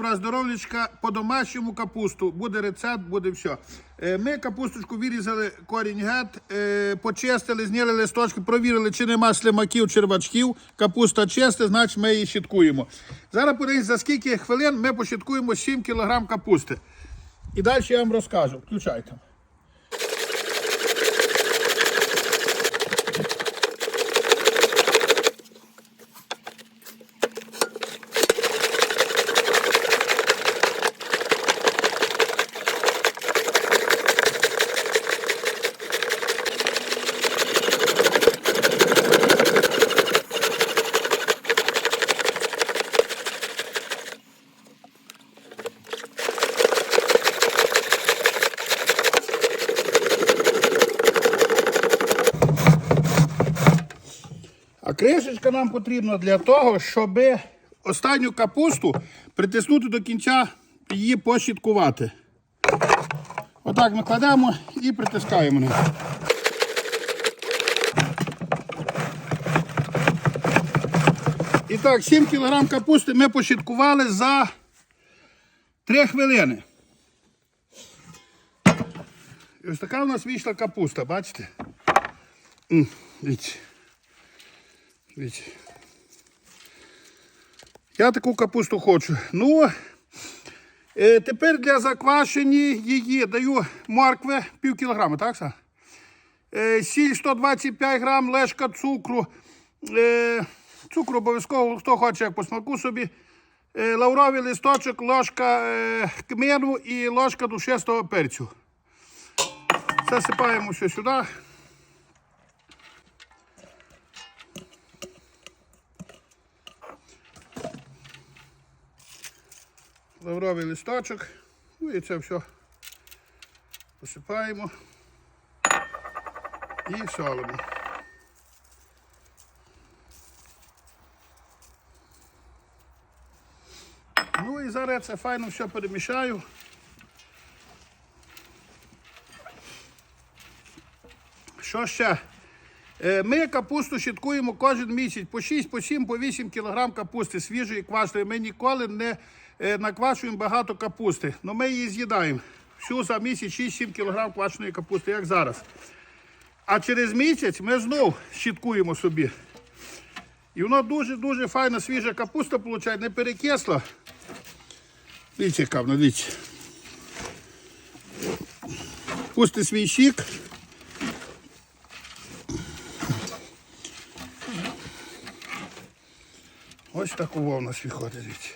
Добра здоров'ячка по домашньому капусту. Буде рецепт, буде все. Ми капусточку вирізали корінь гет, е, почистили, зняли листочки, провірили, чи нема слимаків, червачків. Капуста чиста, значить ми її щиткуємо. Зараз подивіться, за скільки хвилин ми пощиткуємо 7 кг капусти. І далі я вам розкажу. Включайте. Кришечка нам потрібна для того, щоб останню капусту притиснути до кінця її пощіткувати. Отак ми кладемо і притискаємо неї. І так, 7 кг капусти ми пощіткували за 3 хвилини. І ось така у нас вийшла капуста, бачите? Дивіться. Дивіться. Я таку капусту хочу. Ну, е, тепер для заквашені її даю моркви пів кілограма, так? Са? Е, сіль 125 грам, лежка цукру. Е, цукру обов'язково, хто хоче, як по смаку собі. Е, лавровий листочок, ложка е, кмину і ложка душистого перцю. Засипаємо все сюди. Лавровий листочок. Ну і це все посипаємо і солимо. Ну і зараз це файно все перемішаю. Що ще? Е, Ми капусту щиткуємо кожен місяць по 6, по 7, по 8 кг капусти свіжої квашеної. Ми ніколи не е, наквашуємо багато капусти. але ми її з'їдаємо. Всю за місяць 6-7 кг квашеної капусти, як зараз. А через місяць ми знов щиткуємо собі. І воно дуже-дуже файна свіжа капуста виходить, не перекисла. Дивіться, яка вона, дивіться. Пусти свій щік. Ось таку у нас виходить.